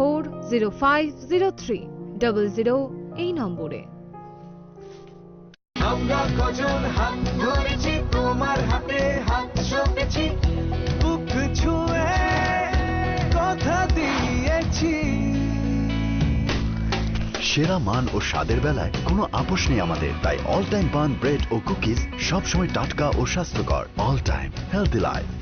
Four zero five zero three double zero এই নম্বরে। আমরা কজন হাত ধরেছি তোমার হাতে হাত সপেছি বুক ছুঁয়ে কথা দিয়েছি। সেরা মান ও স্বাদের বেলায় কোনো আপোষ নেই আমাদের তাই অল টাইম পান ব্রেড ও কুকিজ সবসময় টাটকা ও স্বাস্থ্যকর। অল টাইম হেলদি লাইফ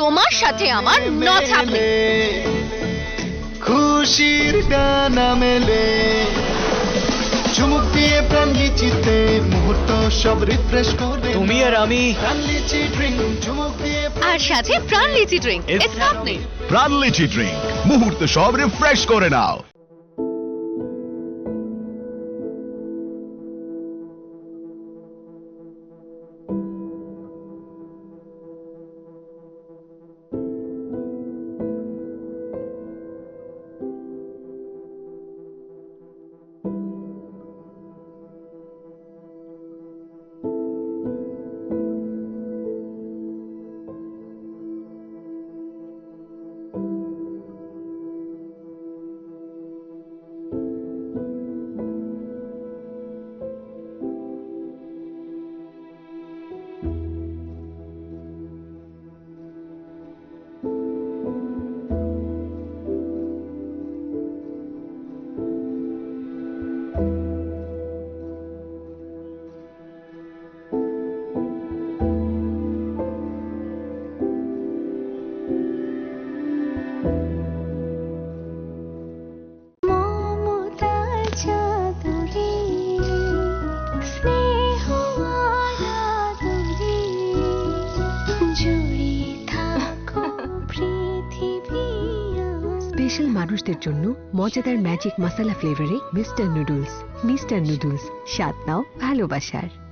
তোমার সাথে আমার ন খুশির ডানা মেলে। চুমুক দিয়ে প্রাণ লিচিতে মুহূর্ত সব রিফ্রেশ করবে তুমি আর আমি। প্রাণ লিচি ড্রিঙ্ক চুমুক দিয়ে আর সাথে প্রাণ লিচি ড্রিঙ্ক ইটস প্রাণ লিচি ড্রিঙ্ক মুহূর্ত সব রিফ্রেশ করে নাও। স্পেশাল মানুষদের জন্য মজাদার ম্যাজিক মশলা ফ্লেভারে মিস্টার নুডলস মিস্টার নুডলস স্বাদ নাও ভালোবাসার।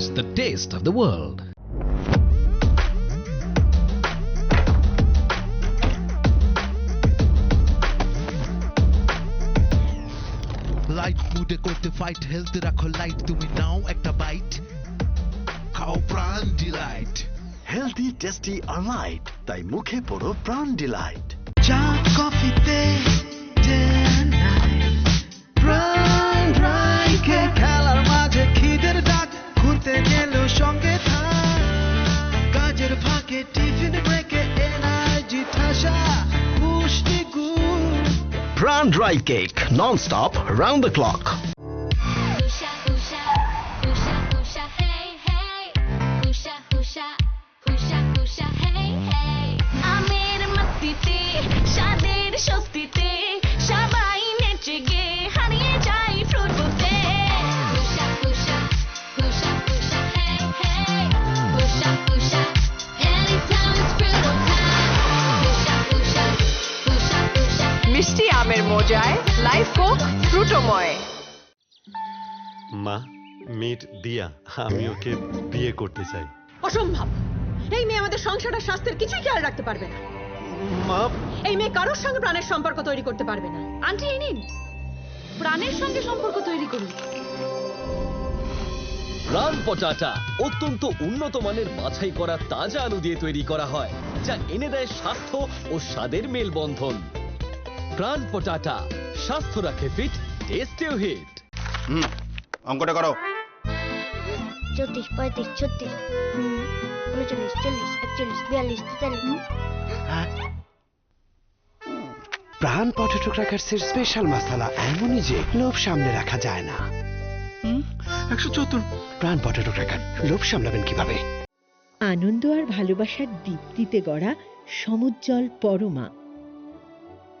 Prontos, the taste of the world. Light মুডে করতে ফাইট হেলথ রাখো লাইট তুমি নাও একটা বাইট খাও প্রাণ ডিলাইট হেলদি টেস্টি আর লাইট তাই মুখে পড়ো প্রাণ ডিলাইট চা কফিতে প্রাণ ড্রাই কেক নন স্টপ আমের মজায় লাইফ কোক ফ্রুটোময় মা মিট দিয়া আমি ওকে বিয়ে করতে চাই। অসম্ভব। এই মেয়ে আমাদের সংসারের স্বাস্থ্যের কিছুই খেয়াল রাখতে পারবে না। মা। এই মেয়ে কারোর সঙ্গে প্রাণের সম্পর্ক তৈরি করতে পারবে না। আন্টি এই নিন। প্রাণের সঙ্গে সম্পর্ক তৈরি করুন। প্রাণ পটাটা অত্যন্ত উন্নত মানের বাছাই করা তাজা আলু দিয়ে তৈরি করা হয় যা এনে দেয় স্বাস্থ্য ও স্বাদের মেলবন্ধন। প্রাণ পটাটা স্বাস্থ্য রাখে ফিট টেস্টেও হিট হুম অঙ্কটা করো। চৌত্রিশ পঁয়ত্রিশ ছত্রিশ। উনচল্লিশ চল্লিশ একচল্লিশ বিয়াল্লিশ তেতাল্লিশ। প্রাণ পটেটো ক্র্যাকার্সের স্পেশাল মশলা এমনই যে লোভ সামনে রাখা যায় না। একশো চতুর প্রাণ পটেটো ক্র্যাকার লোভ সামলাবেন কীভাবে? আনন্দ আর ভালোবাসার দীপ্তিতে গড়া সমুজ্জ্বল পরমা।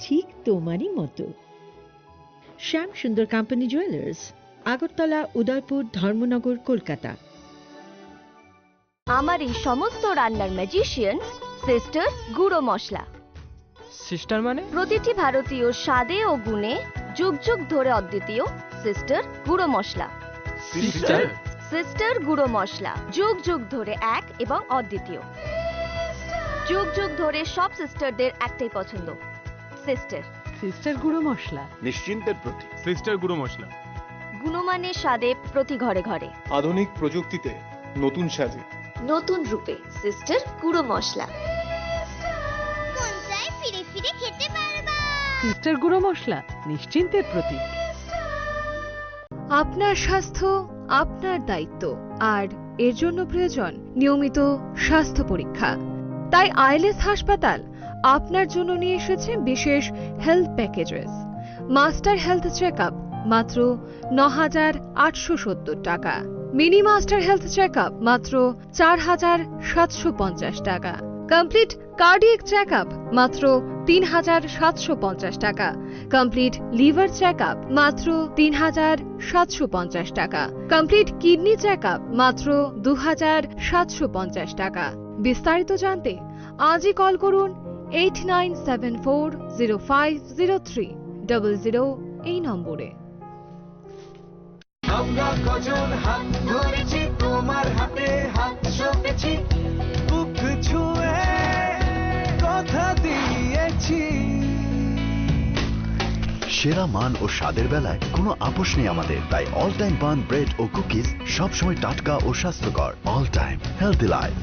ঠিক তোমারই মতো। Shyam Sundar company jewellers Agartala Udaipur Dharmanagar Kolkata. আমার এই সমস্ত রান্নার ম্যাজিশিয়ান সিস্টার গুঁড়ো মশলা। সিস্টার মানে? প্রতিটি ভারতীয় স্বাদে ও গুণে যুগ যুগ ধরে অদ্বিতীয় সিস্টার গুঁড়ো মশলা। সিস্টার সিস্টার গুঁড়ো মশলা যুগ যুগ ধরে এক এবং অদ্বিতীয়। যুগ যুগ ধরে সব সিস্টারদের একটাই পছন্দ। সিস্টার। সিস্টার গুঁড়ো মশলা। নিশ্চিন্তের প্রতি সিস্টার গুঁড়ো মশলা। গুণমানের স্বাদে প্রতি ঘরে ঘরে। আধুনিক প্রযুক্তিতে নতুন সাজে। নতুন রূপে সিস্টার গুঁড়ো মশলা। ফিরে ফিরে খেতে পারবা। সিস্টার গুঁড়ো মশলা নিশ্চিন্তের প্রতীক। আপনার স্বাস্থ্য আপনার দায়িত্ব আর এর জন্য প্রয়োজন নিয়মিত স্বাস্থ্য পরীক্ষা। তাই আইলেস হাসপাতাল আপনার জন্য নিয়ে এসেছে বিশেষ health packages master health check মাত্র ন হাজার আটশো সত্তর টাকা। মিনি মাস্টার হেলথ চেক মাত্র চার হাজার সাতশো পঞ্চাশ টাকা। কমপ্লিট কার্ডিয়াক চেক মাত্র তিন হাজার সাতশো পঞ্চাশ টাকা। কমপ্লিট লিভার চেক মাত্র তিন হাজার সাতশো পঞ্চাশ টাকা। কমপ্লিট কিডনি চেক মাত্র দু হাজার সাতশো পঞ্চাশ টাকা। বিস্তারিত জানতে আজই কল করুন eight nine seven four zero five zero three double zero এই নম্বরে। আমরা কজন হাত ধরেছি তোমার হাতে হাত সপেছি বুক ছুঁয়ে কথা দিয়েছি। সেরা মান ও স্বাদের বেলায় কোনো আপোষ নেই আমাদের তাই অল টাইম পান ব্রেড ও কুকিজ সবসময় টাটকা ও স্বাস্থ্যকর। অল টাইম হেলদি লাইফ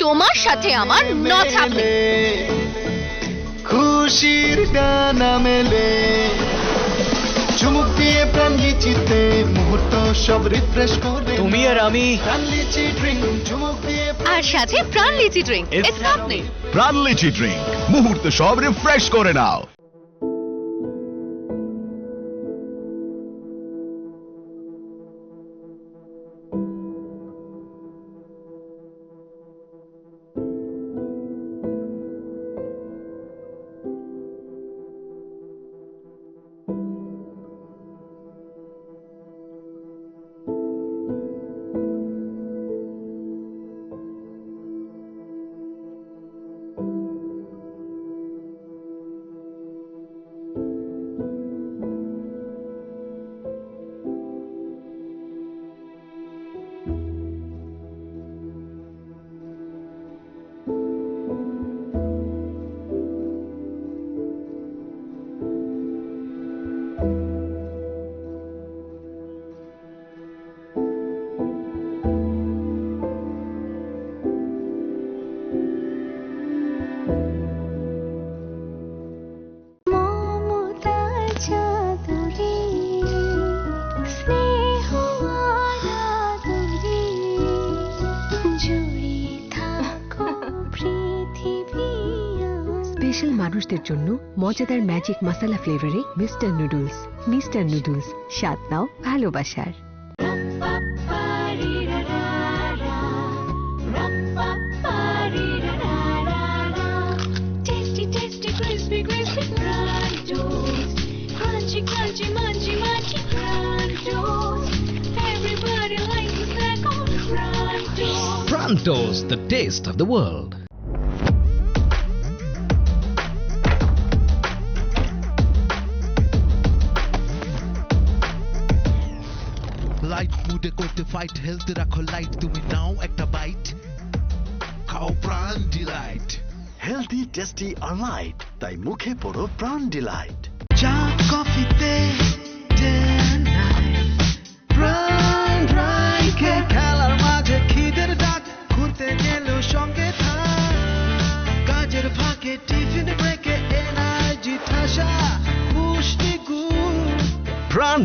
তোমার সাথে আমার ন খুশির ডানা মেলে। চুমুক দিয়ে প্রাণ লিচিতে মুহূর্ত সব রিফ্রেশ করে। তুমি আর আমি। প্রাণ লিচি ড্রিঙ্ক চুমুক দিয়ে আর সাথে প্রাণ লিচি ড্রিঙ্ক প্রাণ লিচি ড্রিঙ্ক মুহূর্ত সব রিফ্রেশ করে নাও। স্পেশাল মানুষদের জন্য মজাদার ম্যাজিক মশলা ফ্লেভারে মিস্টার নুডলস মিস্টার নুডলস স্বাদ নাও ভালোবাসার Tasty, tasty, crispy, crispy Prontos. Crunchy, crunchy, munchy, munchy Prontos. Everybody likes a snack on Prontos. Prontos, the taste of the world. Light করতে ফাইট হেলথ রাখো light তুমি নাও একটা bite খাও Pran delight healthy tasty আর লাইট তাই মুখে পড়ো প্রাণ ডিলাইট চা কফিতে খেলার মাঝে খিদের ডাক ঘুরতে গেলেও সঙ্গে থাক কাজের ফাঁকে টিফিন ব্রেকে এনার্জি ঠাসা পুষ্টি গুড Pran